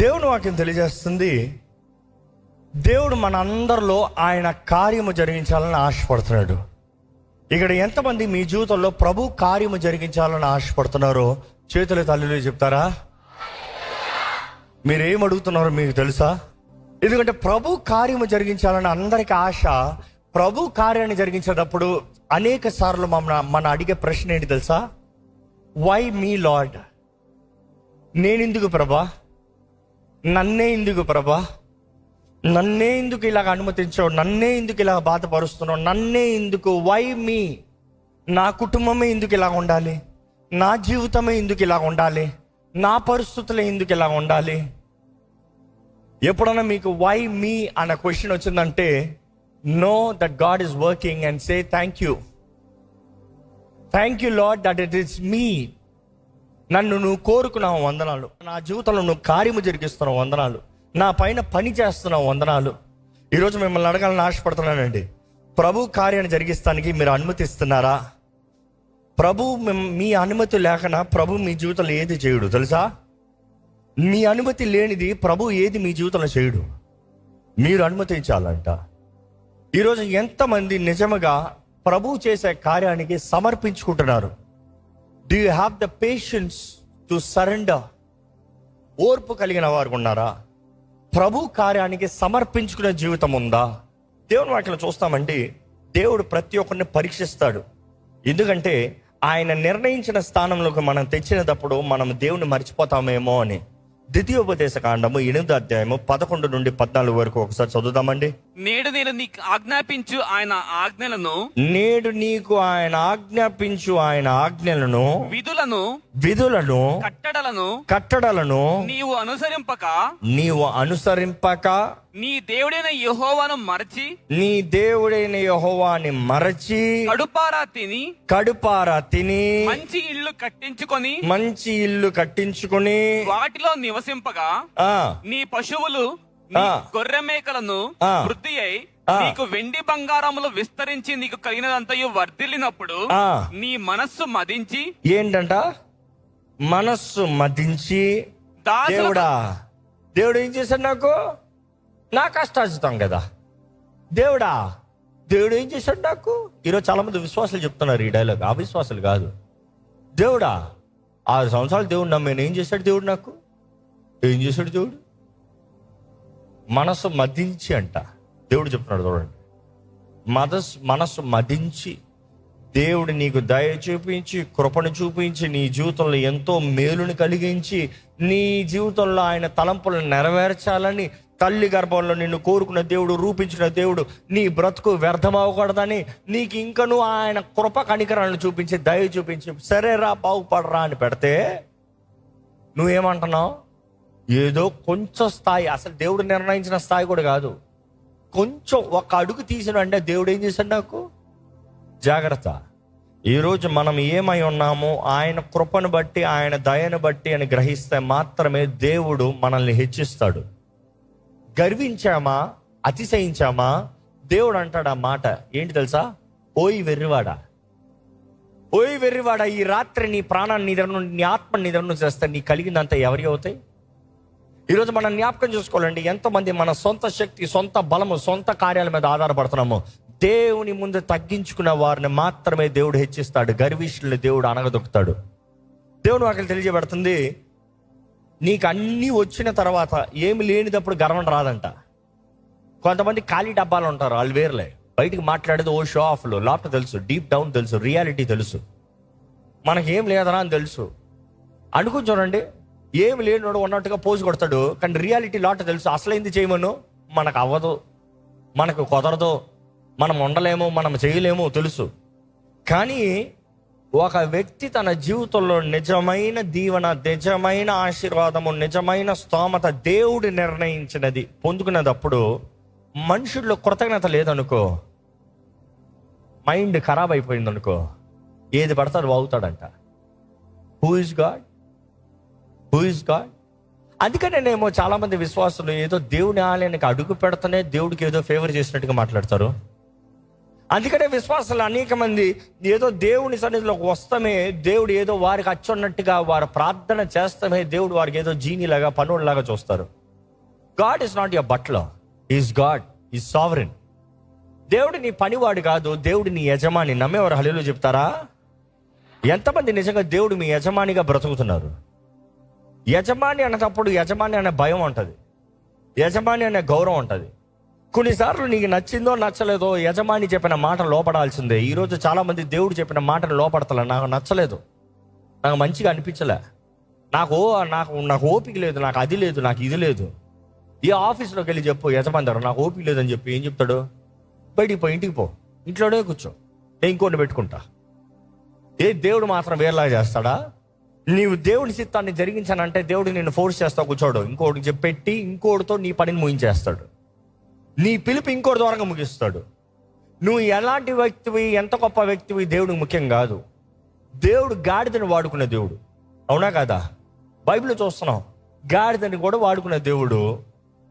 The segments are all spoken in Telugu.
దేవుని వాక్యం తెలియజేస్తుంది. దేవుడు మన అందరిలో ఆయన కార్యము జరిగించాలని ఆశపడుతున్నాడు. ఇక్కడ ఎంతమంది మీ జీవితంలో ప్రభు కార్యము జరిగించాలని ఆశపడుతున్నారో చేతుల తల్లిలో చెప్తారా? మీరేం అడుగుతున్నారో మీకు తెలుసా? ఎందుకంటే ప్రభు కార్యము జరిగించాలని అందరికి ఆశ ప్రభు కార్యాన్ని జరిగించేటప్పుడు అనేక సార్లు మన మన అడిగే ప్రశ్న ఏంటి తెలుసా? వై మీ లార్డ్ నేనెందుకు ప్రభా? నన్నే ఎందుకు ప్రభా? నన్నే ఎందుకు ఇలాగ అనుమతించావు నన్నే ఎందుకు ఇలా బాధపరుస్తున్నావు? నన్నే ఎందుకు? వై మీ నా కుటుంబమే ఎందుకు ఇలా ఉండాలి? నా జీవితమే ఎందుకు ఇలా ఉండాలి? నా పరిస్థితులే ఎందుకు ఇలా ఉండాలి? ఎప్పుడన్నా మీకు వై మీ అన్న క్వశ్చన్ వచ్చిందంటే know that God is working and say thank you thank you Lord that it is me నన్ను నువ్వు కోరుకున్నావు వందనాలు. నా జీవితంలో నువ్వు కార్యము జరిగిస్తున్నావు వందనాలు. నా పైన పని చేస్తున్నావు వందనాలు. ఈరోజు మిమ్మల్ని అడగాలని ఆశపడుతున్నానండి. ప్రభు కార్యాన్ని జరిగిస్తానికి మీరు అనుమతిస్తున్నారా ప్రభు మీ అనుమతి లేకనా ప్రభు మీ జీవితంలో ఏది చేయడు తెలుసా? మీ అనుమతి లేనిది ప్రభు ఏది మీ జీవితంలో చేయడు. మీరు అనుమతించాలంట. ఈరోజు ఎంతమంది నిజముగా ప్రభు చేసే కార్యానికి సమర్పించుకుంటున్నారు? Do you have the patience to surrender ఓర్పు కలిగిన వారు ఉన్నారా? ప్రభు కార్యానికి సమర్పించుకునే జీవితం ఉందా? దేవుని వాటిలో చూస్తామండి దేవుడు ప్రతి ఒక్కరిని పరీక్షిస్తాడు. ఎందుకంటే ఆయన నిర్ణయించిన స్థానంలోకి మనం తెచ్చినప్పుడు మనం దేవుని మర్చిపోతామేమో అని. ద్వితీయోపదేశ కాండము ఎనిమిది అధ్యాయము పదకొండు నుండి పద్నాలుగు వరకు ఒకసారి చదువుదామండి. నేడు నేను నీకు ఆజ్ఞాపించు ఆయన ఆజ్ఞలను నేడు నీకు ఆయన ఆజ్ఞాపించు ఆయన ఆజ్ఞలను విధులను విధులను కట్టడలను కట్టడలను నీవు అనుసరింపక నీవు అనుసరింపక నీ దేవుడైన యెహోవాను మరచి నీ దేవుడైన యెహోవాని మరచి కడుపారా తిని కడుపారా తిని మంచి ఇల్లు కట్టించుకొని మంచి ఇల్లు కట్టించుకుని వాటిలో నివసింపగా ఆ నీ పశువులు. గొర్రె మేకలను. వృద్ధి అయి. నీకు వెండి బంగారములు విస్తరించి నీకు కలిగినదంతయు వర్ధిల్లినప్పుడు. నీ మనస్సు మదించి ఏంటంట? మనస్సు మదించి దేవుడా దేవుడు ఏం చేశాడు నాకు? నా కష్టార్జితం కదా. దేవుడా దేవుడు ఏం చేశాడు నాకు? ఈరోజు చాలా మంది విశ్వాసాలు చెప్తున్నారు ఈ డైలాగ్. అవిశ్వాసాలు కాదు. దేవుడా ఆరు సంవత్సరాలు దేవుడు నమ్మాను ఏం చేశాడు దేవుడు నాకు? ఏం చేశాడు దేవుడు? మనసు మదించి అంట. దేవుడు చెప్తున్నాడు చూడండి. మనస్ మనసు మదించి దేవుడు నీకు దయ చూపించి కృపను చూపించి నీ జీవితంలో ఎంతో మేలుని కలిగించి నీ జీవితంలో ఆయన తలంపులను నెరవేర్చాలని తల్లి గర్భంలో నిన్ను కోరుకున్న దేవుడు రూపించిన దేవుడు నీ బ్రతుకు వ్యర్థమవకూడదని నీకు ఇంకను ఆయన కృప కనికరాలను చూపించి దయ చూపించి సరేరా బాగుపడరా అని పెడితే నువ్వేమంటున్నావు? ఏదో కొంచెం స్థాయి అసలు దేవుడు నిర్ణయించిన స్థాయి కూడా కాదు. కొంచెం ఒక అడుగు తీసిన అంటే దేవుడు ఏం చేశాడు నాకు? జాగ్రత్త. ఈరోజు మనం ఏమై ఉన్నామో ఆయన కృపను బట్టి ఆయన దయను బట్టి అని గ్రహిస్తే మాత్రమే దేవుడు మనల్ని హెచ్చిస్తాడు. గర్వించామా? అతిశయించామా? దేవుడు అంటాడు ఆ మాట. ఏంటి తెలుసా? ఓయి వెర్రివాడా. ఓయి వెర్రివాడా. ఈ రాత్రి నీ ప్రాణాన్ని నీ నుండి నీ ఆత్మ నీ నుంచి చేస్తే నీ కలిగిందంతా ఎవరి అవుతాయి? ఈరోజు మనం జ్ఞాపకం చేసుకోవాలండి ఎంతమంది మన సొంత శక్తి సొంత బలము సొంత కార్యాల మీద ఆధారపడుతున్నాము. దేవుని ముందు తగ్గించుకున్న వారిని మాత్రమే దేవుడు హెచ్చిస్తాడు. గర్విష్ఠుల్ని దేవుడు అనగదొక్కుతాడు దేవుడు వాకి తెలియజేయబడుతుంది నీకు అన్నీ వచ్చిన తర్వాత ఏమి లేనిదప్పుడు గర్వం రాదంట. కొంతమంది ఖాళీ డబ్బాలు ఉంటారు వాళ్ళు వేర్లే. బయటికి మాట్లాడేది ఓ షో ఆఫ్లో లోపల తెలుసు డీప్ డౌన్ తెలుసు రియాలిటీ తెలుసు. మనకి ఏం లేదరా అని తెలుసు. అనుకుని చూడండి ఏమి లేనోడు ఉన్నట్టుగా పోజు కొడతాడు. కానీ రియాలిటీ లాట తెలుసు. అసలైంది చేయమను? మనకు అవ్వదు. మనకు కుదరదు. మనం ఉండలేము. మనం చేయలేము తెలుసు. కానీ ఒక వ్యక్తి తన జీవితంలో నిజమైన దీవెన నిజమైన ఆశీర్వాదము నిజమైన స్తోమత దేవుడు నిర్ణయించినది పొందుకునేటప్పుడు మనుషుల్లో కృతజ్ఞత లేదనుకో మైండ్ ఖరాబ్ అయిపోయిందనుకో ఏది పడతాడు వాగుతాడంట. Who is God who is God అందుకనేనేమో చాలా మంది విశ్వాసులు ఏదో దేవుని ఆలయానికి అడుగు పెడతనే దేవుడికి ఏదో ఫేవర్ చేసినట్టుగా మాట్లాడతారు. అందుకనే విశ్వాసాలు అనేక మంది ఏదో దేవుని సన్నిధిలోకి వస్తామే దేవుడు ఏదో వారికి అచ్చున్నట్టుగా వారు ప్రార్థన చేస్తామే దేవుడు వారికి ఏదో జీనిలాగా పనులాగా చూస్తారు. గాడ్ ఇస్ నాట్ యర్ బట్లో ఈజ్ గాడ్ ఈజ్ సావరిన్ దేవుడు నీ పనివాడు కాదు దేవుడు నీ యజమాని. నమ్మేవారు హలీలో చెప్తారా? ఎంతమంది నిజంగా దేవుడు మీ యజమానిగా బ్రతుకుతున్నారు? యజమాని అన్నప్పుడు యజమాని అనే భయం ఉంటుంది. యజమాని అనే గౌరవం ఉంటుంది. కొన్నిసార్లు నీకు నచ్చిందో నచ్చలేదో యజమాని చెప్పిన మాట లోపడాల్సిందే. ఈరోజు చాలా మంది దేవుడు చెప్పిన మాటను లోపడతలే. నాకు నచ్చలేదు. నాకు మంచిగా అనిపించలే. నాకు నాకు నాకు ఓపిక లేదు. నాకు అది లేదు నాకు ఇది లేదు. ఈ ఆఫీస్లోకి వెళ్ళి చెప్పు యజమాని దగ్గర నాకు ఓపిక లేదని చెప్పి ఏం చెప్తాడు? బయటికి పో ఇంటికి పో. ఇంట్లోనే కూర్చో. నేను ఇంకోటి పెట్టుకుంటా. ఏ దేవుడు మాత్రం వేరేలాగా చేస్తాడా? నీవు దేవుడి చిత్తాన్ని జరిగించానంటే దేవుడు నిన్ను ఫోర్స్ చేస్తా కూర్చోడు. ఇంకోటి పెట్టి ఇంకోటితో నీ పనిని ముగించేస్తాడు. నీ పిలుపు ఇంకోటి ద్వారా ముగిస్తాడు. నువ్వు ఎలాంటి వ్యక్తివి ఎంత గొప్ప వ్యక్తివి దేవుడికి ముఖ్యం కాదు. దేవుడు గాడిదని వాడుకునే దేవుడు. అవునా కదా? బైబిల్ చూస్తున్నాం. గాడిదని కూడా వాడుకునే దేవుడు.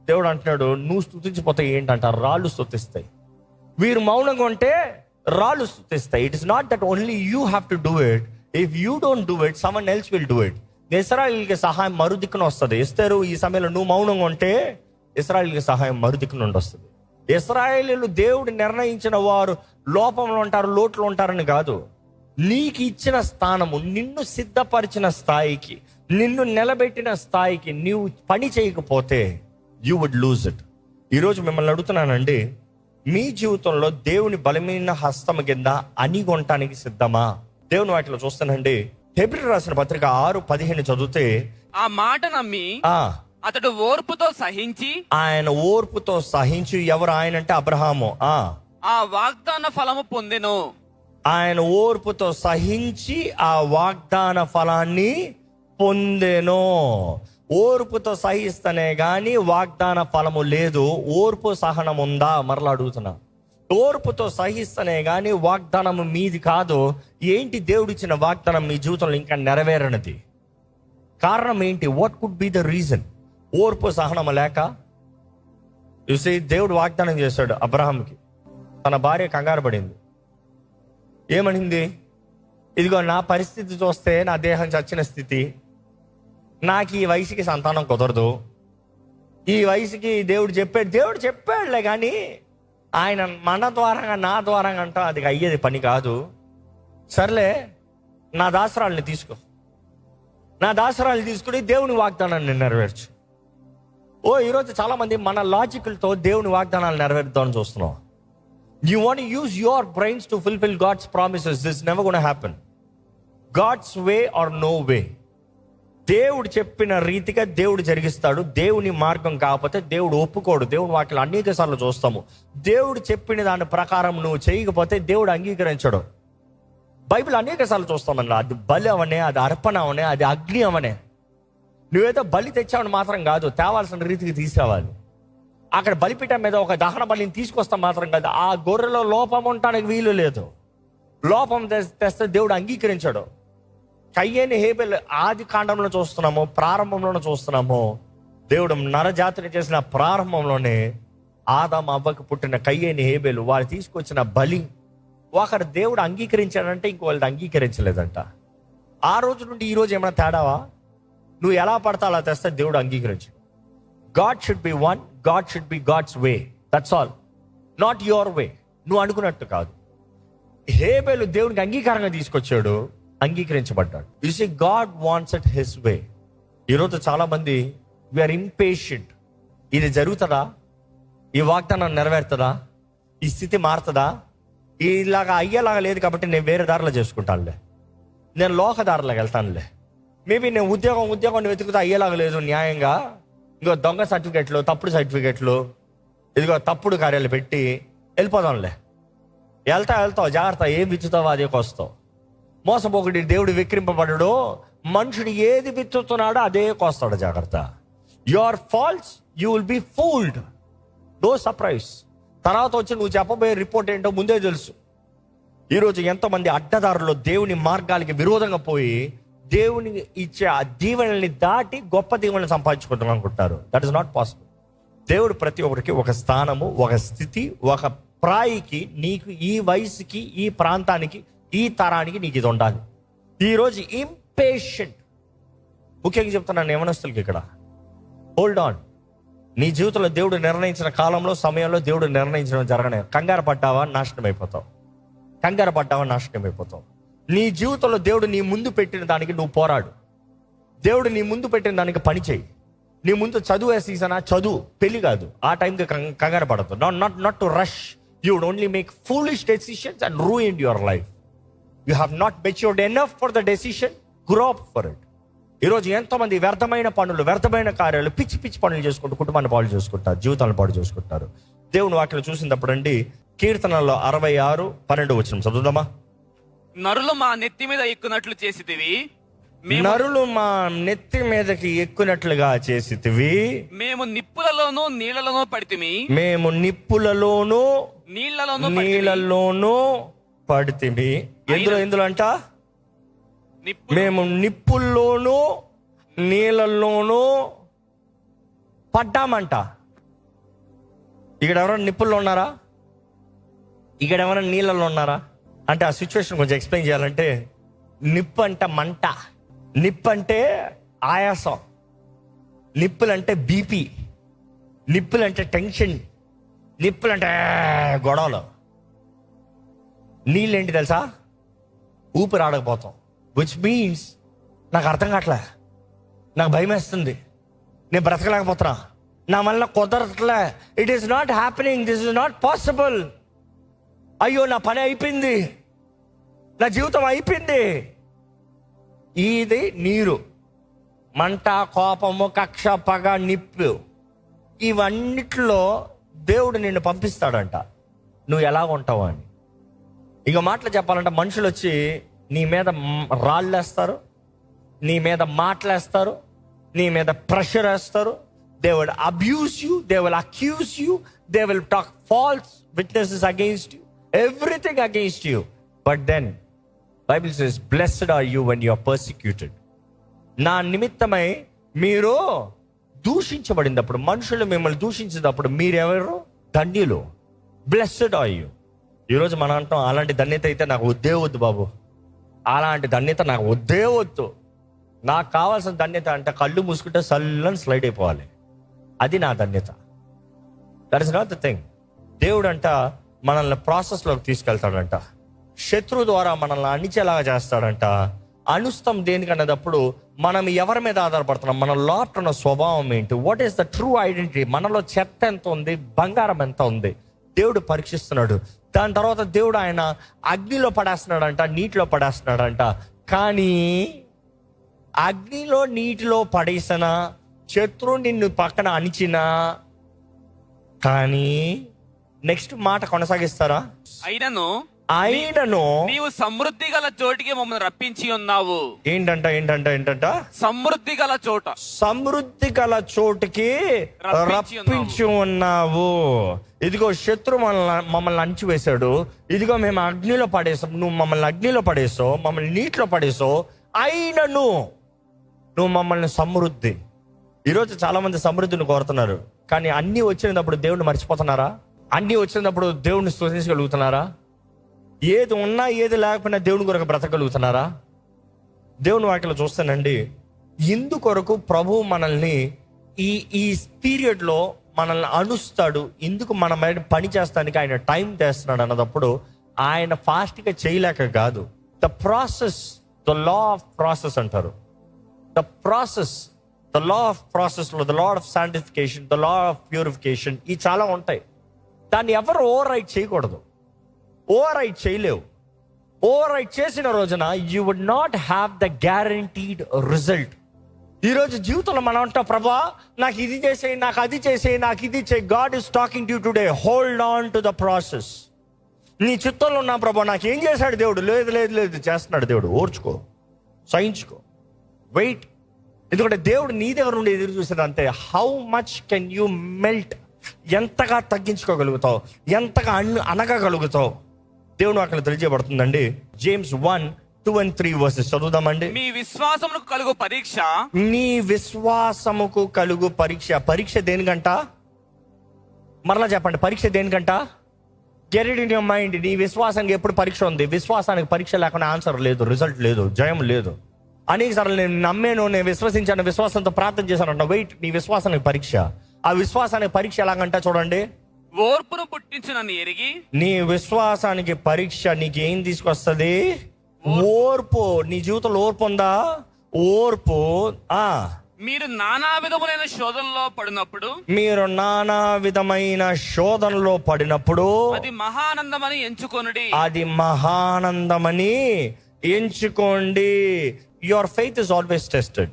దేవుడు అంటున్నాడు నువ్వు స్థుతించిపోతే ఏంటంటారు రాళ్ళు స్థుతిస్తాయి వీరు మౌనంగా ఉంటే రాళ్ళు స్థుతిస్తాయి it is not that only you have to do it if you don't do it someone else will do it ఇస్రాయిల్కి సహాయం మరుదిక్కున వస్తుంది. ఇస్తారు ఈ సమయంలో నువ్వు మౌనంగా ఉంటే ఇస్రాయిల్కి సహాయం మరుదిక్కున నుండి వస్తుంది. ఇస్రాయేలీలు దేవుడు నిర్ణయించిన వారు లోపంలో ఉంటారు లోట్లో ఉంటారని కాదు. నీకు ఇచ్చిన స్థానము నిన్ను సిద్ధపరిచిన స్థాయికి నిన్ను నిలబెట్టిన స్థాయికి నీవు పని చేయకపోతే యూ వుడ్ లూజ్ ఇట్ ఈరోజు మిమ్మల్ని అడుగుతున్నానండి మీ జీవితంలో దేవుని బలమైన హస్తం కింద అనిగొనటానికి సిద్ధమా? దేవుని వాటిలో చూస్తానండి. హెబ్రి రాసిన పత్రిక ఆరు పదిహేను చదివితే ఆ మాట నమ్మి అతడు ఓర్పుతో సహించి ఆయన ఓర్పుతో సహించి ఎవరు ఆయన అంటే అబ్రహాము. ఆ. ఆ వాగ్దాన ఫలము పొందెను. ఆయన ఓర్పుతో సహించి ఆ వాగ్దాన ఫలాన్ని పొందెను. ఓర్పుతో సహిస్తనే గాని వాగ్దాన ఫలము లేదు. ఓర్పు సహనం ఉందా మరలా అడుగుతున్నా. ఓర్పుతో సహిస్తనే కానీ వాగ్దానం మీది కాదు. ఏంటి దేవుడిచ్చిన వాగ్దానం మీ జీవితంలో ఇంకా నెరవేరనిది? కారణం ఏంటి? What could be the reason ఓర్పు సహనం లేక? చూసి దేవుడు వాగ్దానం చేశాడు అబ్రహాంకి తన భార్య కంగారు పడింది. ఏమనింది? ఇదిగో నా పరిస్థితి చూస్తే నా దేహం చచ్చిన స్థితి. నాకు ఈ వయసుకి సంతానం కుదరదు. ఈ వయసుకి దేవుడు చెప్పాడు దేవుడు చెప్పాడులే కానీ ఆయన మన ద్వారంగా నా ద్వారంగా అంట అది అయ్యేది పని కాదు. సర్లే నా దాసరాల్ని తీసుకో. నా దాసరాలు తీసుకుని దేవుని వాగ్దానాన్ని నెరవేర్చు. ఓ ఈరోజు చాలామంది మన లాజికల్తో దేవుని వాగ్దానాలు నెరవేరుద్దామని చూస్తున్నాం. You want use your brains to fulfil God's promises this never gonna happen God's way or no way దేవుడు చెప్పిన రీతిగా దేవుడు జరిగిస్తాడు. దేవుని మార్గం కాకపోతే దేవుడు ఒప్పుకోడు. దేవుడు వాటిని అనేక సార్లు చూస్తాము. దేవుడు చెప్పిన దాని ప్రకారం నువ్వు చేయకపోతే దేవుడు అంగీకరించడు. బైబిల్ అనేక సార్లు చూస్తామన్న అది బలి అవనే అది అర్పణ అవనే అది అగ్ని అవనే నువ్వేదో బలి తెచ్చావని మాత్రం కాదు. తేవాల్సిన రీతికి తీసుకురావాలి అక్కడ బలిపీఠం మీద ఒక దహన బలిని తీసుకొస్తాం మాత్రం కాదు. ఆ గొర్రెలో లోపం ఉండటానికి వీలు లేదు. లోపం తెస్తే దేవుడు అంగీకరించడు. కయ్యేని హేబెల్ ఆది కాండంలో చూస్తున్నాము ప్రారంభంలోనే చూస్తున్నాము. దేవుడు నరజాతిని చేసిన ప్రారంభంలోనే ఆదాం అవ్వకు పుట్టిన కయ్యేని హేబెలు వారు తీసుకొచ్చిన బలి ఒకరు దేవుడు అంగీకరించాడంటే ఇంకో వాళ్ళది అంగీకరించలేదంట. ఆ రోజు నుండి ఈ రోజు ఏమైనా తేడావా? నువ్వు ఎలా పడతా అలా తెస్తే దేవుడు అంగీకరించు God should be one God should be God's way that's all not your way నువ్వు అనుకున్నట్టు కాదు. హేబేలు దేవునికి అంగీకారంగా తీసుకొచ్చాడు. అంగీకరించబడ్డాడు. You see God wants at his way ఈరోజు చాలామంది వీఆర్ ఇంపేషెంట్ ఇది జరుగుతుందా? ఈ వాగ్దానం నెరవేరుతుందా? ఈ స్థితి మారుతుందా? ఇలాగా అయ్యేలాగా లేదు కాబట్టి నేను వేరే దారిలో చేసుకుంటానులే. నేను లోక దారిలోకి వెళ్తానులే. మేబీ నేను ఉద్యోగం ఉద్యోగం వెతుకుతా అయ్యేలాగా లేదు న్యాయంగా. ఇంకో దొంగ సర్టిఫికెట్లు తప్పుడు సర్టిఫికెట్లు. ఇదిగో తప్పుడు కార్యాలు పెట్టి వెళ్ళిపోదాంలే. వెళ్తా వెళ్తావు జాగ్రత్త. ఏం విచ్చుతావో అదే కోస్తావు. మోసపోకుడి దేవుడు విక్రింపబడడు. మనుషుడు ఏది విత్తుతున్నాడో అదే కోస్తాడు. జాగ్రత్త. Your false you will be fooled no surprise తర్వాత వచ్చి నువ్వు చెప్పబోయే రిపోర్ట్ ఏంటో ముందే తెలుసు. ఈరోజు ఎంతోమంది అడ్డదారులు దేవుని మార్గాలకి విరోధంగా పోయి దేవుని ఇచ్చే ఆ దీవెనల్ని దాటి గొప్ప దీవెనల్ని సంపాదించుకుంటాం అనుకుంటారు దట్ ఇస్ నాట్ పాసిబుల్ దేవుడు ప్రతి ఒక్కరికి ఒక స్థానము ఒక స్థితి ఒక ప్రాయికి నీకు ఈ వయసుకి ఈ ప్రాంతానికి ఈ తరానికి నీకు ఇది ఉండాలి. ఈరోజు ఇంపేషెంట్ ముఖ్యంగా చెప్తున్నాను యవనస్తులకి ఇక్కడ. హోల్డ్ ఆన్ నీ జీవితంలో దేవుడు నిర్ణయించిన కాలంలో సమయంలో దేవుడు నిర్ణయించడం జరగనే కంగారు పడ్డావా? నాశనం అయిపోతావు. కంగారు పడ్డావా? నాశనం అయిపోతావు. నీ జీవితంలో దేవుడు నీ ముందు పెట్టిన దానికి నువ్వు పోరాడు. దేవుడు నీ ముందు పెట్టిన దానికి పని చేయి. నీ ముందు చదువు సీజనా చదువు. పెళ్ళి కాదు. ఆ టైంకి కం- కంగారు పడద్దు. Not not not to rush you would only make foolish decisions and ruin your life you have not matured enough for the decision grow up for it ఈరోజు ఎంతో మంది వ్యర్థమైన పనులు వ్యర్థమైన కార్యాలు పిచ్చి పిచ్చి పనులు చేసుకుంటూ కుటుంబాన్ని పాడు చేసుకుంటారు జీవితాలను పాడు చేసుకుంటారు. దేవుని వాటిలో చూసినప్పుడు అండి కీర్తనలో అరవై ఆరు పన్నెండు వచ్చిన చదువుదామా? నరులు మా నెత్తి మీద ఎక్కునట్లు చేసిదివి మేము నరులు మా నెత్తి మీదకి ఎక్కునట్లుగా చేసితివి. మేము నిప్పులలోనూ నీళ్ళలోనూ పడితిమి. మేము నిప్పులలోనూ నీళ్ళలోనూ. నీళ్ళలోనూ పడితిమి. ఎందులో ఎందులో అంట మేము నిప్పుల్లోనూ నీళ్ళల్లోనూ పడ్డామంట. ఇక్కడ ఎవరైనా నిప్పుల్లో ఉన్నారా? ఇక్కడ ఎవరైనా నీళ్ళల్లో ఉన్నారా? అంటే ఆ సిచ్యువేషన్ కొంచెం ఎక్స్ప్లెయిన్ చేయాలంటే నిప్పు అంటే మంట. నిప్పు అంటే ఆయాసం. నిప్పులంటే బీపీ. నిప్పులంటే టెన్షన్. నిప్పులంటే గొడవలు. నీళ్ళేంటి తెలుసా? ఊపిరి ఆడకపోతాం. విచ్ మీన్స్ నాకు అర్థం కావట్లే. నాకు భయం వేస్తుంది. నేను బ్రతకలేకపోతున్నా. నా వల్ల కుదరట్లే. It is not happening this is not possible అయ్యో నా పని అయిపోయింది. నా జీవితం అయిపోయింది. ఇది నీరు. మంట కోపము కక్ష పగ నిప్పు. ఇవన్నిట్లో దేవుడు నిన్ను పంపిస్తాడంట. నువ్వు ఎలా ఉంటావు అని. ఇక మాటలు చెప్పాలంటే మనుషులు వచ్చి నీ మీద రాళ్ళేస్తారు రాళ్ళు వేస్తారు నీ మీద మాటలేస్తారు నీ మీద ప్రెషర్ వేస్తారు. They will abuse you they will accuse you they will talk false witnesses against you everything against you but then Bible says blessed are you when you are persecuted నా నిమిత్తమై మీరు దూషించబడినప్పుడు మనుషులు మిమ్మల్ని దూషించినప్పుడు మీరెవరు? ధన్యులు. బ్లెస్డ్ ఆర్ యూ ఈరోజు మనం అంటాం అలాంటి ధన్యత అయితే నాకు వద్దే వద్దు బాబు. అలాంటి ధన్యత నాకు వద్దే వద్దు. నాకు కావాల్సిన ధన్యత అంటే కళ్ళు మూసుకుంటే సల్లని స్లైడ్ అయిపోవాలి. అది నా ధన్యత. That is not the thing దేవుడు అంట మనల్ని ప్రాసెస్లోకి తీసుకెళ్తాడంట. శత్రువు ద్వారా మనల్ని అణిచేలాగా చేస్తాడంట. అనుస్తం దేనికనేటప్పుడు మనం ఎవరి మీద ఆధారపడుతున్నాం? మన లోపల ఉన్న స్వభావం ఏంటి? What is the true identity మనలో చెత్త ఎంత ఉంది? బంగారం ఎంత ఉంది? దేవుడు పరీక్షిస్తున్నాడు. దాని తర్వాత దేవుడు ఆయన అగ్నిలో పడేస్తున్నాడంట నీటిలో పడేస్తున్నాడంట. కానీ అగ్నిలో నీటిలో పడేసిన శత్రువు నిన్ను పక్కన అణిచిన కానీ నెక్స్ట్ మాట కొనసాగిస్తారా? అయినను ఆయనను నీవు సమృద్ధి గల చోటికి మమ్మల్ని రప్పించి ఉన్నావు. ఏంటంట ఏంటంట ఏంటంట? సమృద్ధి గల చోట. సమృద్ధి గల చోటుకి రప్పించి ఉన్నావు. ఇదిగో శత్రు మనల్ని మమ్మల్ని అణిచివేశాడు. ఇదిగో మేము అగ్నిలో పడేసాం. నువ్వు మమ్మల్ని అగ్నిలో పడేసావు. మమ్మల్ని నీటిలో పడేసావు. అయినను నువ్వు మమ్మల్ని సమృద్ధి. ఈరోజు చాలా మంది సమృద్ధిని కోరుతున్నారు. కానీ అన్ని వచ్చినప్పుడు దేవుడిని మర్చిపోతున్నారా? అన్ని వచ్చినప్పుడు దేవుడిని స్తుతించగలుగుతున్నారా? ఏది ఉన్నా ఏది లేకపోయినా దేవుని కొరకు బ్రతకగలుగుతున్నారా? దేవుని వాటిలో చూస్తానండి ఇందుకొరకు ప్రభు మనల్ని ఈ ఈ పీరియడ్లో మనల్ని అనుస్తాడు. ఇందుకు మన మీద పని చేస్తానికి ఆయన టైం తెస్తున్నాడు అన్నదప్పుడు ఆయన ఫాస్ట్గా చేయలేక కాదు. The process the law of process అంటారు. The process the law of ప్రాసెస్లో the law of sanctification the law of purification ఇవి చాలా ఉంటాయి. దాన్ని ఎవరు ఓవర్ రైట్ చేయకూడదు. ఓవర్ రైట్ చేయలేవు. ఓవర్ రైట్ చేసిన రోజున you would not have the guaranteed result ఈరోజు జీవితంలో మనం అంటాం ప్రభా నాకు ఇది చేసేయి నాకు అది చేసేయి నాకు ఇది చేయి God is talking to today hold on to the process నీ చిత్తంలో ఉన్నా ప్రభా నాకు ఏం చేశాడు దేవుడు? లేదు లేదు లేదు చేస్తున్నాడు దేవుడు. ఓర్చుకో. సహించుకో. వెయిట్ ఎందుకంటే దేవుడు నీ దగ్గర నుండి ఎదురు చూసాడు అంతే. How much can you melt ఎంతగా తగ్గించుకోగలుగుతావు? ఎంతగా అణగగలుగుతావు దేవుడు అక్కడ తెలియజేయబడుతుందండి. James one two and three verses చదువుదామండి. మీ విశ్వాసములకు కలుగు పరీక్ష. నీ విశ్వాసముకు కలుగు పరీక్ష. పరీక్ష దేనికంట? మరలా చెప్పండి. పరీక్ష దేనికంట? ఇట్ ఇన్ యువర్ మైండ్ నీ విశ్వాసానికి ఎప్పుడు పరీక్ష ఉంది? విశ్వాసానికి పరీక్ష లేకుండా ఆన్సర్ లేదు రిజల్ట్ లేదు జయం లేదు. అనేక సార్లు నేను నమ్మాను నేను విశ్వసించాను విశ్వాసంతో ప్రార్థన చేశాను అంట వెయిట్ నీ విశ్వాసానికి పరీక్ష. ఆ విశ్వాసానికి పరీక్ష ఎలాగంట చూడండి. ఓర్పును పుట్టించునని ఎరిగి నీ విశ్వాసానికి పరీక్ష నీకు ఏం తీసుకొస్తుంది? ఓర్పు. నీ జీవితంలో ఓర్పు ఉందా? ఓర్పు. ఆ. మీరు నానా విధములైన శోధనలో పడినప్పుడు మీరు నానా విధమైన శోధనలో పడినప్పుడు అది మహానందమని ఎంచుకొనుడి. అది మహానందమని ఎంచుకోండి. Your faith is always tested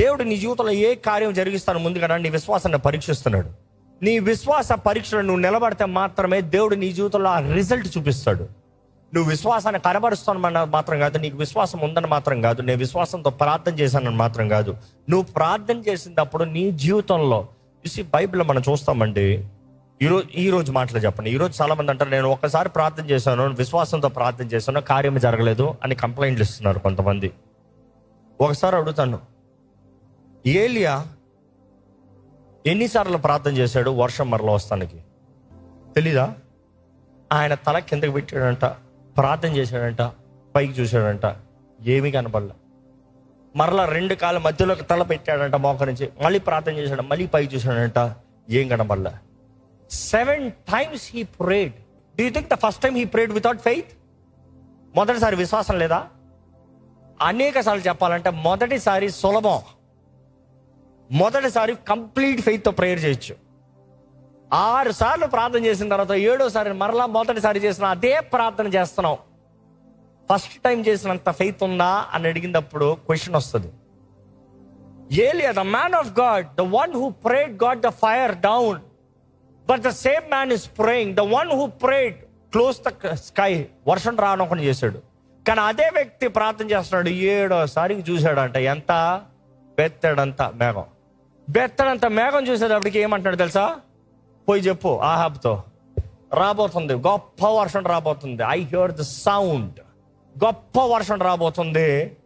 దేవుడు నీ జీవితంలో ఏ కార్యం జరిగిస్తాను ముందుగా నీ విశ్వాసాన్ని పరీక్షిస్తున్నాడు. నీ విశ్వాస పరీక్షలు నువ్వు నిలబడితే మాత్రమే దేవుడు నీ జీవితంలో ఆ రిజల్ట్ చూపిస్తాడు. నువ్వు విశ్వాసాన్ని కనబరుస్తాను మాత్రం కాదు నీకు విశ్వాసం ఉందని మాత్రం కాదు నేను విశ్వాసంతో ప్రార్థన చేశానని మాత్రం కాదు. నువ్వు ప్రార్థన చేసినప్పుడు నీ జీవితంలో చూసి బైబిల్లో మనం చూస్తామండి ఈరోజు ఈ రోజు మాటలు చెప్పండి. ఈరోజు చాలామంది చాలా మంది అంటారు నేను ఒకసారి ప్రార్థన చేశాను విశ్వాసంతో ప్రార్థన చేశాను కార్యం జరగలేదు అని కంప్లైంట్లు ఇస్తున్నారు కొంతమంది. ఒకసారి అడుగుతాను ఏలియా ఎన్నిసార్లు ప్రార్థన చేశాడు వర్షం మరల వస్తానికి? తెలీదా? ఆయన తల కిందకి పెట్టాడంట ప్రార్థన చేశాడంట పైకి చూశాడంట ఏమీ కనపడలే. మరలా రెండు కాళ్ళ మధ్యలోకి తల పెట్టాడంట మోకరించి మళ్ళీ ప్రార్థన చేశాడు మళ్ళీ పైకి చూశాడంట ఏం కనపడలే. Seven times he prayed do you think the first time he prayed without faith మొదటిసారి విశ్వాసం లేదా? అనేక సార్లు చెప్పాలంటే మొదటిసారి సులభం. మొదటిసారి కంప్లీట్ ఫెయిత్తో ప్రేయర్ చేయొచ్చు. ఆరు సార్లు ప్రార్థన చేసిన తర్వాత ఏడోసారి మరలా మొదటిసారి చేసిన అదే ప్రార్థన చేస్తున్నాం. ఫస్ట్ టైం చేసినంత ఫెయిత్ ఉందా అని అడిగినప్పుడు క్వశ్చన్ వస్తుంది. ఏలియా the man of God the one who prayed God the fire down but the same man is praying the one who prayed close the sky వర్షం రానొకటి చేశాడు. కానీ అదే వ్యక్తి ప్రార్థన చేస్తున్నాడు ఏడోసారికి చూశాడంట ఎంత? పెత్తాడంత మేఘం. బెత్తడంత మేఘం చూసేటప్పటికి ఏమంటాడు తెలుసా? పోయి చెప్పు ఆహాబ్తో. రాబోతుంది. గొప్ప వర్షం రాబోతుంది. ఐ హియర్ ద సౌండ్ గొప్ప వర్షం రాబోతుంది.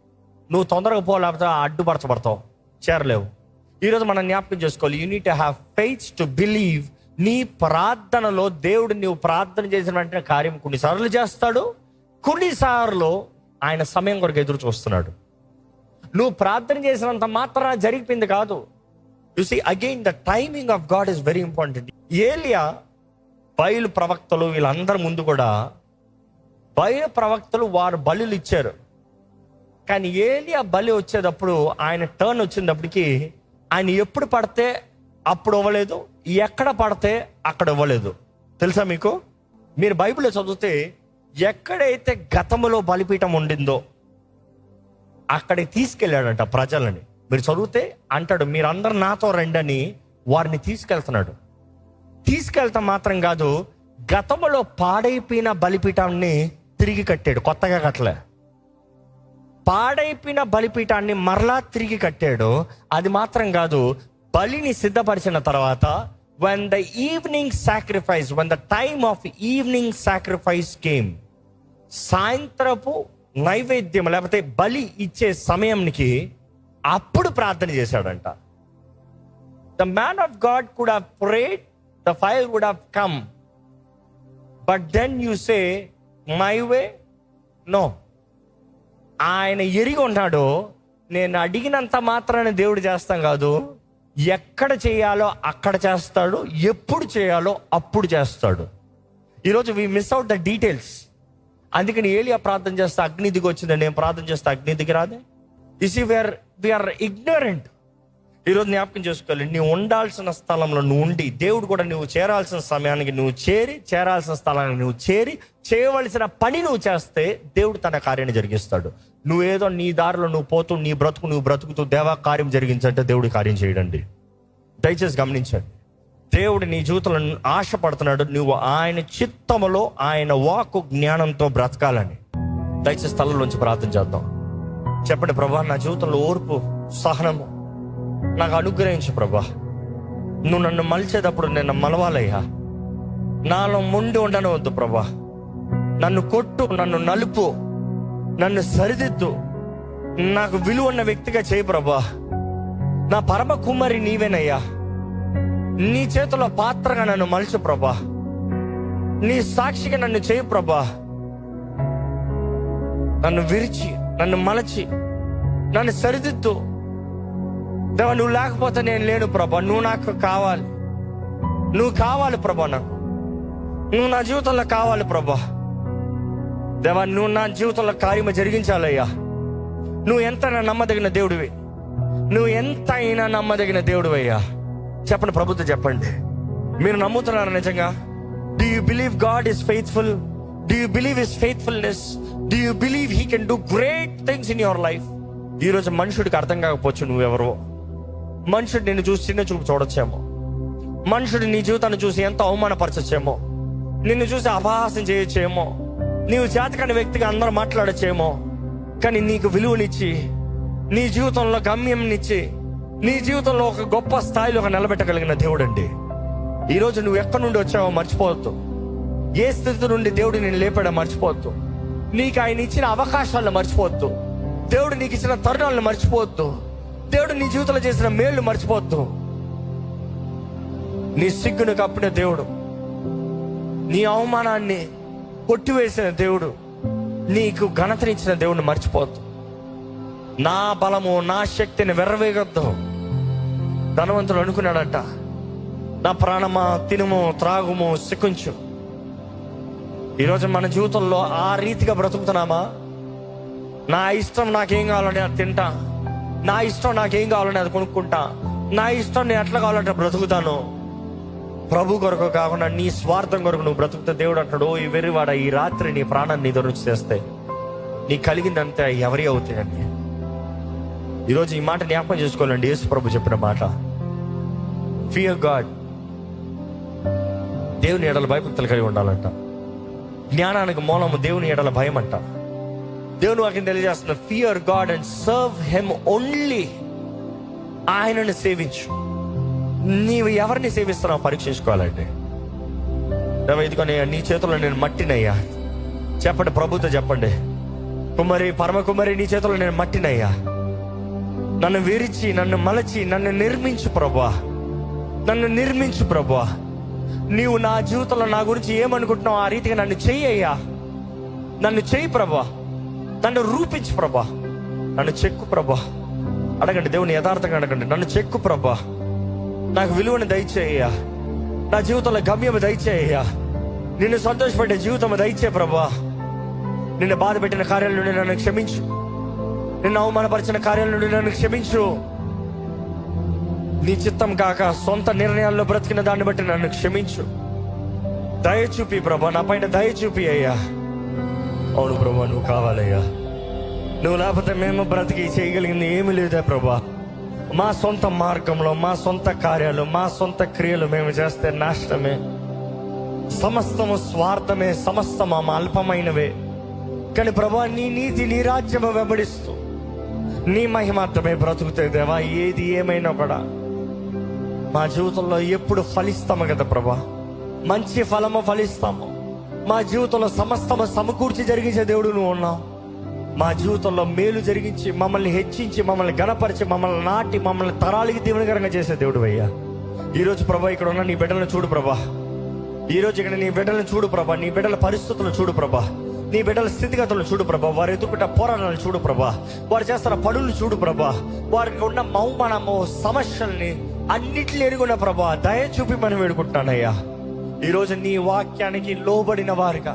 నువ్వు తొందరగా పో లేకపోతే అడ్డుపరచబడతావు చేరలేవు. ఈరోజు మనం జ్ఞాపకం చేసుకోవాలి. You need have faith to believe నీ ప్రార్థనలో దేవుడు నీవు ప్రార్థన చేసిన వెంటనే కార్యం కొన్నిసార్లు చేస్తాడు. కొన్నిసార్లు ఆయన సమయం కొరకు ఎదురు చూస్తున్నాడు. నువ్వు ప్రార్థన చేసినంత మాత్రాన జరిగిపోయింది కాదు. You see again the timing of God is very important ఏలియా బయలు ప్రవక్తలు వీళ్ళందరి ముందు కూడా బయలు ప్రవక్తలు వారు బలులు ఇచ్చారు. కానీ ఏలియా బలి వచ్చేటప్పుడు ఆయన టర్న్ వచ్చినప్పటికీ ఆయన ఎప్పుడు పడితే అప్పుడు ఇవ్వలేదు ఎక్కడ పడితే అక్కడ ఇవ్వలేదు. తెలుసా మీకు? మీరు బైబిల్లో చదివితే ఎక్కడైతే గతంలో బలిపీఠం ఉండిందో అక్కడికి తీసుకెళ్ళాడంట ప్రజలని. మీరు చదివితే అంటాడు మీరందరు నాతో రండని వారిని తీసుకెళ్తున్నాడు. తీసుకెళ్తా మాత్రం కాదు గతంలో పాడైపోయిన బలిపీఠాన్ని తిరిగి కట్టాడు కొత్తగా కట్టలే. పాడైపోయిన బలిపీఠాన్ని మరలా తిరిగి కట్టాడు. అది మాత్రం కాదు బలిని సిద్ధపరిచిన తర్వాత when the evening sacrifice when the time of evening sacrifice came సాయంత్రపు నైవేద్యం లేకపోతే బలి ఇచ్చే సమయంకి అప్పుడు ప్రార్థన చేశాడంట. The man of God could have prayed the fire would have come but then you say my way no ఆయన ఎరిగి ఉన్నాడు నేను అడిగినంత మాత్రాన్ని దేవుడు చేస్తాం కాదు. ఎక్కడ చేయాలో అక్కడ చేస్తాడు ఎప్పుడు చేయాలో అప్పుడు చేస్తాడు. ఈరోజు we miss out the details అందుకని ఏలియా ప్రార్థన చేస్తే అగ్ని దిగి వచ్చింది నేను ప్రార్థన చేస్తే అగ్ని దిగి రాదే? ఇస్ వీఆర్ వీఆర్ ఇగ్నరెంట్ ఈరోజు జ్ఞాపకం చేసుకోవాలి. నువ్వు ఉండాల్సిన స్థలంలో నువ్వు ఉండి దేవుడు కూడా నువ్వు చేరాల్సిన సమయానికి నువ్వు చేరి చేరాల్సిన స్థలానికి నువ్వు చేరి చేయవలసిన పని నువ్వు చేస్తే దేవుడు తన కార్యాన్ని జరిగిస్తాడు. నువ్వేదో నీ దారిలో నువ్వు పోతూ నీ బ్రతుకు నువ్వు బ్రతుకుతూ దేవా కార్యం జరిగించంటే దేవుడు కార్యం చేయడండి. దయచేసి గమనించండి. దేవుడు నీ జీవితంలో ఆశపడుతున్నాడు. నువ్వు ఆయన చిత్తములో ఆయన వాక్కు జ్ఞానంతో బ్రతకాలని. దయచేసి స్థలంలోంచి ప్రార్థన చేద్దాం. చెప్పండి ప్రభా నా జీవితంలో ఓర్పు సహనము నాకు అనుగ్రహించు ప్రభా. నువ్వు నన్ను మలిచేటప్పుడు నేను మలవాలయ్యా. నాలో ముండి ఉండనవద్దు ప్రభా. నన్ను కొట్టు నన్ను నలుపు నన్ను సరిదిద్దు. నాకు విలువ ఉన్న వ్యక్తిగా చేయి ప్రభా. నా పరమ కుమారి నీవేనయ్యా. నీ చేతిలో పాత్రగా నన్ను మలుచు ప్రభా. నీ సాక్షిగా నన్ను చేయి ప్రభా. నన్ను విరిచి నన్ను మలచి నన్ను సరిదిద్దు. దేవా నువ్వు లేకపోతే నేను లేను ప్రభా. నువ్వు నాకు కావాలి. నువ్వు కావాలి ప్రభా నాకు. నువ్వు నా జీవితంలో కావాలి ప్రభా. దేవా నువ్వు నా జీవితంలో కార్యము జరిగించాలయ్యా. నువ్వు ఎంత నమ్మదగిన దేవుడివి. నువ్వు ఎంత అయినా నమ్మదగిన దేవుడివయ్యా. చెప్పండి ప్రభుత్వం చెప్పండి. మీరు నమ్ముతున్నారా నిజంగా? Do you believe God is faithful do you believe is faithfulness do you believe he can do great things in your life ఈరోజు మనుషుడికి అర్థం కాకపోవచ్చు నువ్వెవరో. మనుషుడు నిన్ను చూసి చిన్న చూపు చూడొచ్చేమో. మనుషుడు నీ జీవితాన్ని చూసి ఎంత అవమానపరచచ్చేమో. నిన్ను చూసి అపహాసం చేయొచ్చేమో. నీవు చేతకాని వ్యక్తిగా అందరూ మాట్లాడచ్చేమో. కానీ నీకు విలువనిచ్చి నీ జీవితంలో గమ్యంనిచ్చి నీ జీవితంలో ఒక గొప్ప స్థాయిలో ఒక నిలబెట్టగలిగిన దేవుడు అండి ఈరోజు నువ్వు ఎక్కడి నుండి వచ్చావో మర్చిపోవద్దు. ఏ స్థితి నుండి దేవుడు నేను లేపాడో మర్చిపోవద్దు. నీకు ఆయన ఇచ్చిన అవకాశాలను మర్చిపోవద్దు. దేవుడు నీకు ఇచ్చిన తరుణాలను మర్చిపోవద్దు. దేవుడు నీ జీవితంలో చేసిన మేళ్ళు మర్చిపోవద్దు. నీ సిగ్గును కప్పిన దేవుడు నీ అవమానాన్ని కొట్టివేసిన దేవుడు నీకు ఘనతనిచ్చిన దేవుడిని మర్చిపోద్దు నా బలము నా శక్తిని వెర్రవేగొద్దు ధనవంతుడు అనుకున్నాడట నా ప్రాణమా తినుము త్రాగుము సిక్కుంచు ఈరోజు మన జీవితంలో ఆ రీతిగా బ్రతుకుతున్నామా? నా ఇష్టం నాకేం కావాలంటే అది తింటా. నా ఇష్టం నాకేం కావాలంటే అది కొనుక్కుంటా. నా ఇష్టం నేను ఎట్లా కావాలంటే బ్రతుకుతాను. ప్రభు కొరకు కాకుండా నీ స్వార్థం కొరకు నువ్వు బ్రతుకుతా దేవుడు అంటాడు ఈ వెర్రివాడ ఈ రాత్రి నీ ప్రాణాన్ని నీతో నుంచి చేస్తే నీ కలిగిందంతా ఎవరి అవుతాయని. ఈరోజు ఈ మాట జ్ఞాపకం చేసుకోవాలండి. యేసు ప్రభు చెప్పిన మాట ఫియర్ గాడ్ దేవుని ఎడల భయభక్తులు కలిగి ఉండాలంట. జ్ఞానానికి మూలము దేవుని ఎడల భయం అంట దేవుని వాక్యం తెలియజేస్తున్న fear God and serve him only ఆయనను సేవించు. నీవు ఎవరిని సేవిస్తున్నావు పరీక్షించుకోవాలంటే. ఇదిగోనే నీ చేతుల్లో నేను మట్టినయ్యా. చెప్పండి ప్రభుత్వం చెప్పండి. కుమారి పరమ కుమారి నీ చేతుల్లో నేను మట్టినయ్యా. నన్ను విరిచి నన్ను మలచి నన్ను నిర్మించు ప్రభా నన్ను నిర్మించు ప్రభా నీవు నా జీవితంలో నా గురించి ఏమనుకుంటున్నావు ఆ రీతిగా నన్ను చెయ్యయ్యా నన్ను చెయ్యి ప్రభా. నన్ను రూపించు ప్రభా. నన్ను చెక్కు ప్రభా. అడగండి దేవుని యథార్థంగా అడగండి. నన్ను చెక్కు ప్రభా. నాకు విలువను దయచేయ్యా. నా జీవితంలో గమ్యము దయచేయ్యా. నిన్ను సంతోషపడే జీవితం దయచే ప్రభా. నిన్ను బాధ పెట్టిన కార్యాల నుండి నన్ను క్షమించు. నిన్ను అవమానపరిచిన కార్యాల నుండి నన్ను క్షమించు. నీ చిత్తం కాక సొంత నిర్ణయాల్లో బ్రతికిన దాన్ని బట్టి నన్ను క్షమించు. దయ చూపి ప్రభా నా పైన దయ చూపి అయ్యా. అవును ప్రభా నువ్వు కావాలయ్యా. నువ్వు లేకపోతే మేము బ్రతికి చేయగలిగింది ఏమీ లేదే ప్రభా. మా సొంత మార్గంలో మా సొంత కార్యాలు మా సొంత క్రియలు మేము చేస్తే నాశనమే. సమస్తము స్వార్థమే సమస్తము మా అల్పమైనవే. కానీ ప్రభా నీ నీతి నీ రాజ్యము వెంబడిస్తూ నీ మహిమార్థమే బ్రతుకుతాయి దేవా ఏది ఏమైనా కూడా మా జీవితంలో ఎప్పుడు ఫలిస్తాము కదా ప్రభా? మంచి ఫలము ఫలిస్తాము. మా జీవితంలో సమస్తము సమకూర్చి జరిగించే దేవుడు నువ్వు ఉన్నావు. మా జీవితంలో మేలు జరిగించి మమ్మల్ని హెచ్చించి మమ్మల్ని గణపరిచి మమ్మల్ని నాటి మమ్మల్ని తరాలకి దీవెనకరంగా చేసే దేవుడు అయ్యా. ఈరోజు ప్రభా ఇక్కడ ఉన్న నీ బిడ్డలను చూడు ప్రభా. ఈరోజు ఇక్కడ నీ బిడ్డలను చూడు ప్రభా. నీ బిడ్డల పరిస్థితులను చూడు ప్రభా. నీ బిడ్డల స్థితిగతులను చూడు ప్రభా. వారు ఎదుర్కొంటే పోరాటాలను చూడు ప్రభా. వారు చేస్తున్న పనులు చూడు ప్రభా. వారికి ఉన్న మౌమానము సమస్యల్ని అన్నిటిని ఎరుగున్న ప్రభా దయ చూపి మనం వేడుకుంటున్నానయ్యా ఈరోజు నీ వాక్యానికి లోబడిన వారుగా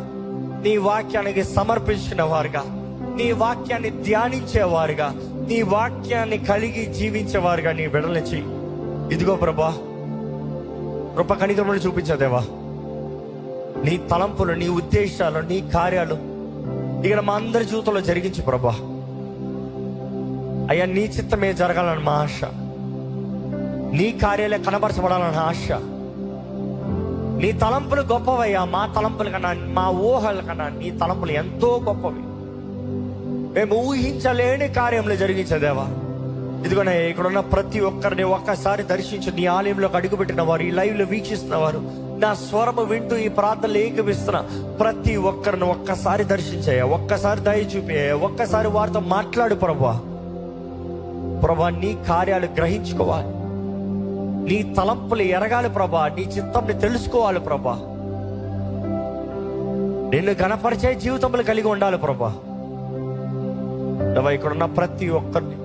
నీ వాక్యానికి సమర్పించిన వారుగా నీ వాక్యాన్ని ధ్యానించేవారుగా నీ వాక్యాన్ని కలిగి జీవించేవారుగా నీ బిడ్డలు ఇదిగో ప్రభా కృప కణితములు చూపించదేవా నీ తలంపులు నీ ఉద్దేశాలు నీ కార్యాలు ఇక్కడ మా అందరి జీవితంలో జరిగించు ప్రభా. అయ్యా నీ చిత్తమే జరగాలని మా ఆశ. నీ కార్యాలయం కనబరచబడాలని ఆశ. నీ తలంపులు గొప్పవయ్యా. మా తలంపుల కన్నా మా ఊహల కన్నా నీ తలంపులు ఎంతో గొప్పవి. మేము ఊహించలేని కార్యంలో జరిగించదేవా. ఇదిగోనే ఇక్కడ ఉన్న ప్రతి ఒక్కరిని ఒక్కసారి దర్శించి నీ ఆలయంలోకి అడుగుపెట్టిన వారు ఈ లైవ్లో వీక్షిస్తున్న వారు నా స్వరము వింటూ ఈ ప్రార్థనలు ఏకమిస్తున్న ప్రతి ఒక్కరిని ఒక్కసారి దర్శించాయా ఒక్కసారి దయ చూపాయా ఒక్కసారి వారితో మాట్లాడు ప్రభా. ప్రభా నీ కార్యాలు గ్రహించుకోవాలి. నీ తలంపులు ఎరగాలి ప్రభా. నీ చిత్తంని తెలుసుకోవాలి ప్రభా. నిన్ను గణపరిచే జీవితములు కలిగి ఉండాలి ప్రభా. దేవా ఇక్కడ ఉన్న ప్రతి ఒక్కరిని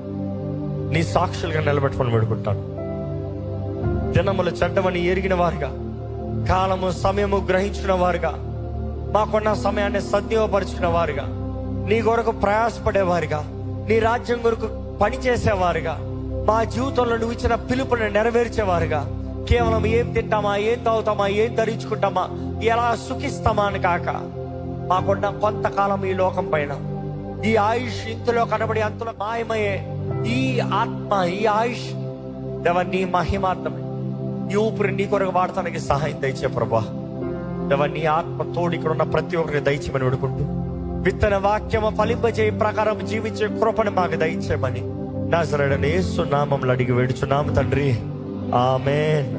నీ సాక్షులుగా నిలబెట్టుకొని పెడుకుంటాను దినములు చెడ్డమని ఎరిగిన వారుగా కాలము సమయము గ్రహించిన వారుగా మాకున్న సమయాన్ని సద్వినియోగపరుచుకున్న వారుగా నీ కొరకు ప్రయాసపడేవారుగా నీ రాజ్యం కొరకు పనిచేసేవారుగా మా జీవితంలో నువ్వు ఇచ్చిన పిలుపుని నెరవేర్చేవారుగా. కేవలం ఏం తింటామా ఏం తాగుతామా ఏం ధరించుకుంటామా ఎలా సుఖిస్తామా అని కాక మాకున్న కొంతకాలం ఈ లోకం పైన ఈ ఆయుష్ ఇంతలో కనబడి అంతలో మాయమయ్యే ఈ ఆత్మ ఈ ఆయుష్ దేవ నీ మహిమార్థమే. ఈ ఊపిరి నీ కొరకు వాడటానికి సహాయం దయచే ప్రభా. దేవ నీ ఆత్మ తోడు ఇక్కడ ఉన్న ప్రతి ఒక్కరిని దయచేయమని వేడుకుంటూ విత్తన వాక్యము ఫలింపజేయ ప్రకారం జీవించే కృపను మాకు దయచేయమని నా యేసు నామంలో అడిగి వేడుచున్నాము తండ్రి. ఆమెన్.